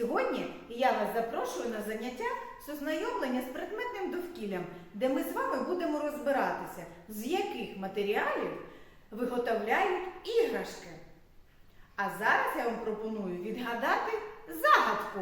Сьогодні я вас запрошую на заняття з ознайомлення з предметним довкіллям, де ми з вами будемо розбиратися, з яких матеріалів виготовляють іграшки. А зараз я вам пропоную відгадати загадку.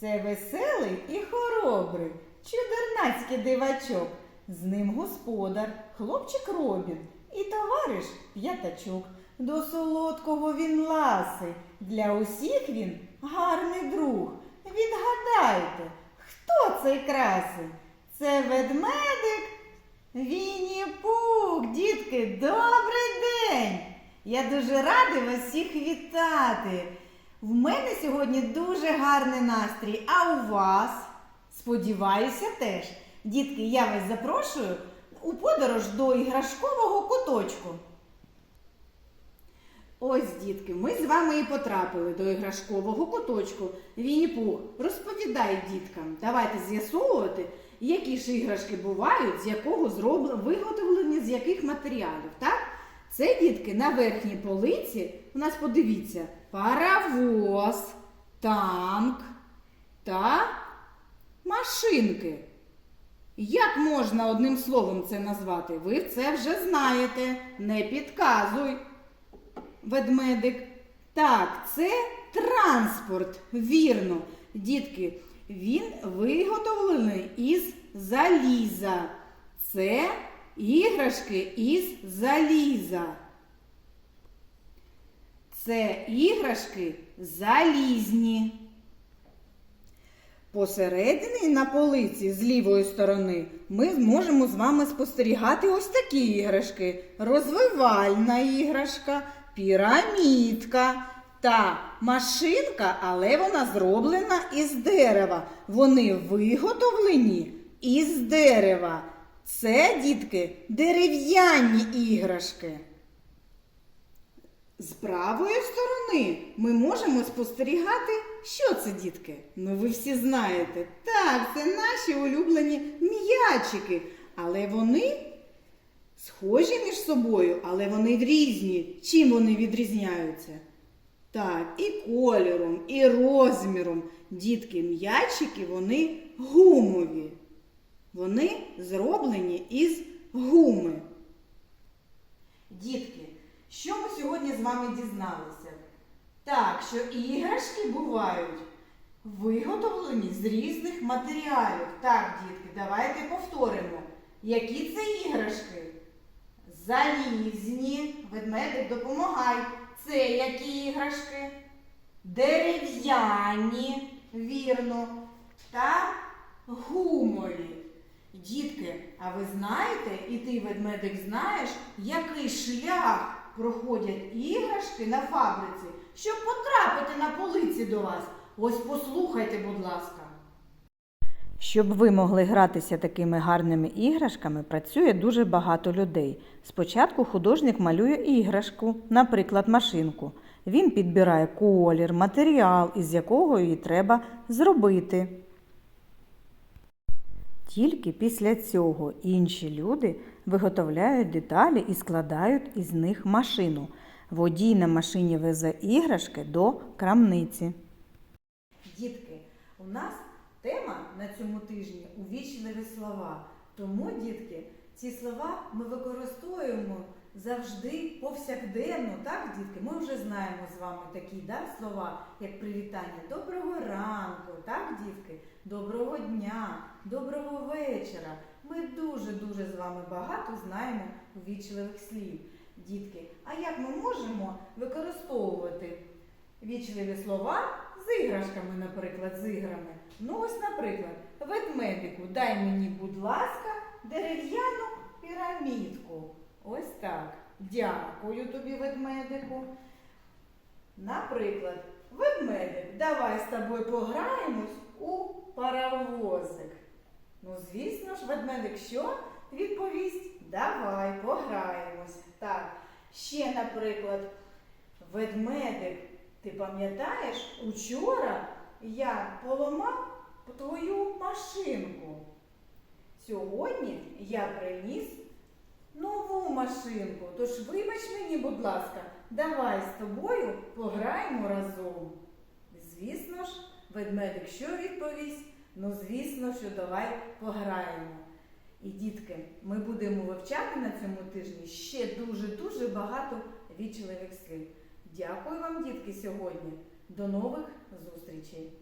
Це веселий і хоробрий, чудернацький дивачок. З ним господар, хлопчик Робін і товариш п'ятачок. До солодкого він ласий, для усіх він гарний друг. Відгадайте, хто цей красень? Це ведмедик Вінні Пух, дітки, добрий день! Я дуже радий вас всіх вітати. В мене сьогодні дуже гарний настрій, а у вас? Сподіваюся, теж. Дітки, я вас запрошую у подорож до іграшкового куточку. Ось, дітки, ми з вами і потрапили до іграшкового куточку. Вінні-Пух, розповідай діткам. Давайте з'ясовувати, які ж іграшки бувають, з якого зроблені, виготовлені, з яких матеріалів. Так? Це дітки на верхній полиці. У нас подивіться, паровоз, танк та машинки. Як можна одним словом це назвати? Ви це вже знаєте. Не підказуй ведмедик. Так, це транспорт. Вірно. Дітки, він виготовлений із заліза. Це іграшки із заліза. Це іграшки залізні. Посередині на полиці з лівої сторони ми зможемо з вами спостерігати ось такі іграшки: розвивальна іграшка, пірамідка та машинка, але вона зроблена із дерева. Вони виготовлені із дерева. Це, дітки, дерев'яні іграшки. З правої сторони ми можемо спостерігати, що це, дітки? Ну, ви всі знаєте. Так, це наші улюблені м'ячики. Але вони схожі між собою, але вони різні. Чим вони відрізняються? Так, і кольором, і розміром. Дітки, м'ячики, вони гумові. Вони зроблені із гуми. Дітки, що ми сьогодні з вами дізналися? Так, що іграшки бувають виготовлені з різних матеріалів. Так, дітки, давайте повторимо. Які це іграшки? Залізні. Ведмедик, допомагай. Це які іграшки? Дерев'яні, вірно. Та гумові. Дітки, а ви знаєте, і ти, ведмедик, знаєш, який шлях проходять іграшки на фабриці, щоб потрапити на полиці до вас? Ось послухайте, будь ласка. Щоб ви могли гратися такими гарними іграшками, працює дуже багато людей. Спочатку художник малює іграшку, наприклад, машинку. Він підбирає колір, матеріал, із якого її треба зробити. Тільки після цього інші люди виготовляють деталі і складають із них машину. Водій на машині везе іграшки до крамниці. Дітки, у нас тема на цьому тижні увічливі слова. Тому, дітки, ці слова ми використовуємо завжди повсякденно, так, дітки? Ми вже знаємо з вами такі да, слова, як привітання доброго ранку, так, дітки, доброго дня, доброго вечора. Ми дуже-дуже з вами багато знаємо увічливих слів. Дітки, а як ми можемо використовувати вічливі слова з іграшками, наприклад, з іграми. Ну, ось, наприклад, ведмедику, дай мені, будь ласка, дерев'яну пірамідку. Ось так. Дякую тобі, ведмедику. Наприклад, ведмедик, давай з тобою пограємось у паровозик. Ну, звісно ж, ведмедик що відповість? Давай пограємось. Так, ще, наприклад, ведмедик, ти пам'ятаєш, учора я поламав твою машинку. Сьогодні я приніс нову машинку. Тож вибач мені, будь ласка, давай з тобою пограємо разом. Звісно ж, ведмедик що відповість? Ну, звісно, що давай пограємо. І дітки, ми будемо вивчати на цьому тижні ще дуже-дуже багато вічливих слів. Дякую вам, дітки, сьогодні. До нових зустрічей!